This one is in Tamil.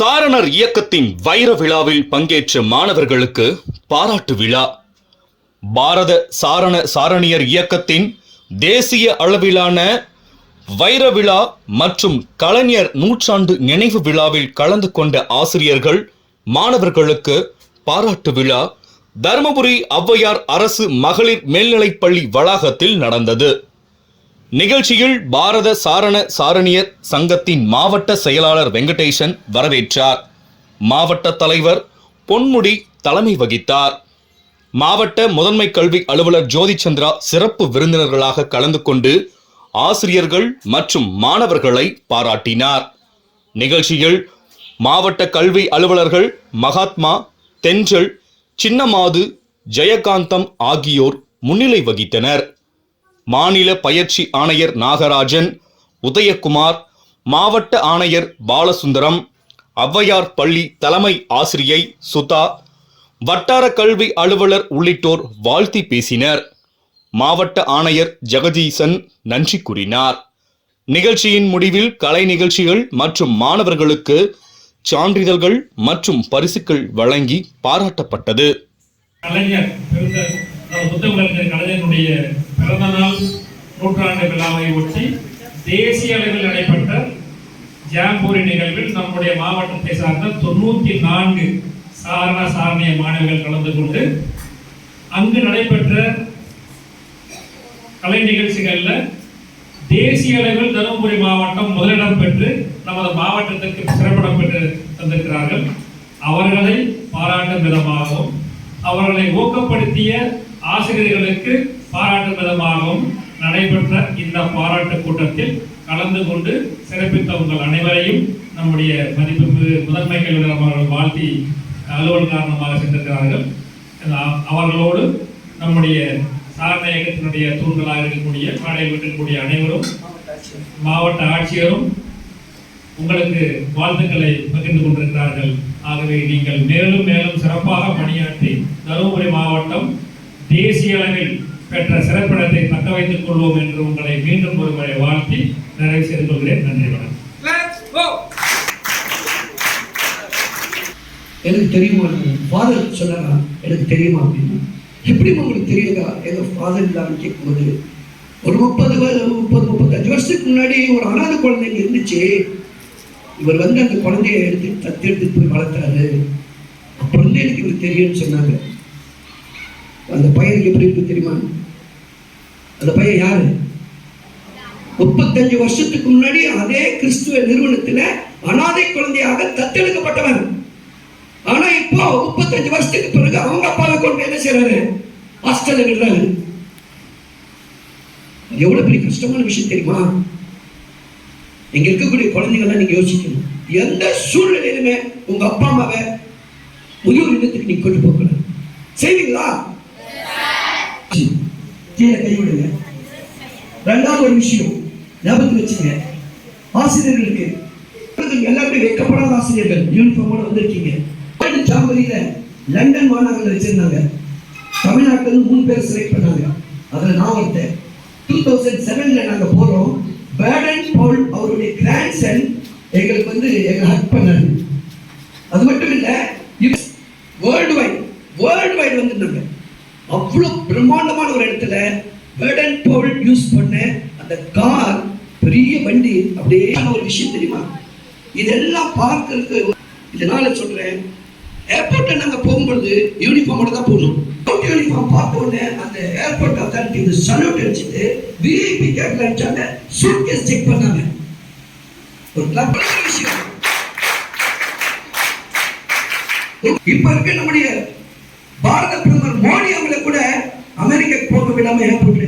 சாரணர் இயக்கத்தின் வைர விழாவில் பங்கேற்ற மாணவர்களுக்கு பாராட்டு விழா. பாரத சாரண சாரணியர் இயக்கத்தின் தேசிய அளவிலான வைர விழா மற்றும் கலைஞர் நூற்றாண்டு நினைவு விழாவில் கலந்து கொண்ட ஆசிரியர்கள் மாணவர்களுக்கு பாராட்டு விழா தருமபுரி ஔவையார் அரசு மகளிர் மேல்நிலைப்பள்ளி வளாகத்தில் நடந்தது. நிகழ்ச்சியில் பாரத சாரண சாரணியர் சங்கத்தின் மாவட்ட செயலாளர் வெங்கடேசன் வரவேற்றார். மாவட்ட தலைவர் பொன்முடி தலைமை வகித்தார். மாவட்ட முதன்மை கல்வி அலுவலர் ஜோதி சந்திரா சிறப்பு விருந்தினர்களாக கலந்து கொண்டு ஆசிரியர்கள் மற்றும் மாணவர்களை பாராட்டினார். நிகழ்ச்சியில் மாவட்ட கல்வி அலுவலர்கள் மகாத்மா தென்றல் சின்னமாது ஜெயகாந்தம் ஆகியோர் முன்னிலை வகித்தனர். மாநில பயிற்சி ஆணையர் நாகராஜன் உதயகுமார் மாவட்ட ஆணையர் பாலசுந்தரம் ஔவையார் பள்ளி தலைமை ஆசிரியை சுதா வட்டார கல்வி அலுவலர் உள்ளிட்டோர் வாழ்த்தி பேசினர். மாவட்ட ஆணையர் ஜெகதீசன் நன்றி கூறினார். நிகழ்ச்சியின் முடிவில் கலை நிகழ்ச்சிகள் மற்றும் மாணவர்களுக்கு சான்றிதழ்கள் மற்றும் பரிசுகள் வழங்கி பாராட்டப்பட்டது. கலைஞர் பிறந்த நாள் நூற்றாண்டு விழாவை ஒட்டி தேசிய அளவில் நடைபெற்ற ஜாம்பூரி நிகழ்வில் நம்முடைய மாவட்டத்தை சார்ந்த தொண்ணூத்தி நான்கு சாரண சாரணிய மாணவிகள் கலந்து கொண்டு அங்கு நடைபெற்ற கலை நிகழ்ச்சிகள்ல தேசிய அளவில் தருமபுரி மாவட்டம் முதலிடம் பெற்று நமது மாவட்டத்திற்கு சிறப்பிடம் பெற்று தந்திருக்கிறார்கள். அவர்களை பாராட்டும் விதமாகவும் அவர்களை ஊக்கப்படுத்திய ஆசிரியர்களுக்கு பாராட்டும் விதமாகவும் நடைபெற்ற இந்த பாராட்டு கூட்டத்தில் கலந்து கொண்டு சிறப்பித்த உங்கள் அனைவரையும் நம்முடைய மதிப்பு முதன்மை கல்வியாளர் அவர்கள் வாழ்த்தி அலுவல் காரணமாக சென்றிருக்கிறார்கள். அவர்களோடு நம்முடைய சாரண இயக்கத்தினுடைய தூண்களாக இருக்கக்கூடிய பாடையில் இருக்கக்கூடிய அனைவரும் மாவட்ட ஆட்சியரும் உங்களுக்கு வாழ்த்துக்களை பகிர்ந்து கொண்டிருக்கிறார்கள். ஆகவே நீங்கள் மேலும் மேலும் சிறப்பாக பணியாற்றி தருமபுரி மாவட்டம் தேசிய அளவில் பெற்ற சிறப்பிடத்தை தக்க வைத்துக் கொள்வோம் என்று உங்களை மீண்டும் ஒருமுறை வாழ்த்தி நிறைவு செய்து கொள்கிறேன். நன்றி வணக்கம். எனக்கு தெரியுமா ஃபாதர் சொன்னாரா? எனக்கு தெரியுமா அப்படின்னா? எப்படி உங்களுக்கு தெரியுதா? எங்க ஃபாதர் இல்லாமல் கேட்கும்போது ஒரு முப்பது முப்பது முப்பத்தஞ்சு வருஷத்துக்கு முன்னாடி ஒரு அனாதை குழந்தைங்க இருந்துச்சு. இவர் வந்து அந்த குழந்தைய எடுத்து தத்தெடுத்து போய் வளர்த்தாரு. அப்ப இருந்து எனக்கு இவர் தெரியும்னு சொன்னாங்க. அந்த பையனுக்கு எப்படி இருக்கு தெரியுமா? அந்த பையன் யாரு? முப்பத்தஞ்சு வருஷத்துக்கு முன்னாடி அதே கிறிஸ்துவ நிறுவனத்துல அனாதை குழந்தையாக தத்தெடுக்கப்பட்டவன் ஆனா இப்போ முப்பத்தஞ்சு வருஷத்துக்கு பிறகு அவங்க அப்பாவை கொண்டு என்ன செய்யறாரு ஹாஸ்டல்ல விடுறாரு எவ்வளவு பெரிய கஷ்டமான விஷயம் தெரியுமா? இங்க இருக்கக்கூடிய குழந்தைங்கள்லாம் நீங்க யோசிக்கணும். எந்த சூழ்நிலையிலுமே உங்க அப்பா அம்மாவை முதியோர் இல்லத்துக்கு நீங்க கொண்டு போகக்கூடாது. செய்வீங்களா? கீழே கைவிடுங்க ரெண்டாவது ஒரு விஷயம் ஞாபகத்தில் வச்சுங்க. ஆசிரியர்களுக்கு எல்லாருமே வைக்கப்படாத ஆசிரியர்கள் யூனிஃபார்மோட வந்திருக்கீங்க. வேர்ல்டு ஜாம்பரியில லண்டன் மாநகரில் வச்சிருந்தாங்க. தமிழ்நாட்டில் இருந்து மூணு பேர் செலக்ட் பண்ணாங்க. அதில் நான் ஒருத்தன். டூ தௌசண்ட் செவனில் நாங்கள் போகிறோம் பேடன் பால் அவருடைய கிராண்ட்சன் எங்களுக்கு வந்து எங்களை ஹக் பண்ணாரு. அது மட்டும் இல்லை அவ்வளோ பிரம்மாண்டமான ஒரு இடத்துல பேடன் போல் யூஸ் பண்ண அந்த கார் பெரிய வண்டி அப்படியே ஒரு விஷயம் தெரியுமா? இதெல்லாம் பார்க்கறதுக்கு இதனால சொல்றேன். ஏர்போர்ட்ல நாங்க போகும்பொழுது யூனிஃபார்மோட தான் போகணும் யூனிஃபார்ம் பார்த்த உடனே அந்த ஏர்போர்ட் அத்தாரிட்டி இந்த சல்யூட் அடிச்சுட்டு விஐபி கேட்ல அடிச்சாங்க. சூட்கேஸ் செக் பண்ணாங்க. ஒரு விஷயம். இப்ப இருக்க நம்முடைய பாரத பிரதமர் மோடி அவங்களை கூட அமெரிக்க போக விடாம ஏற்பட்டு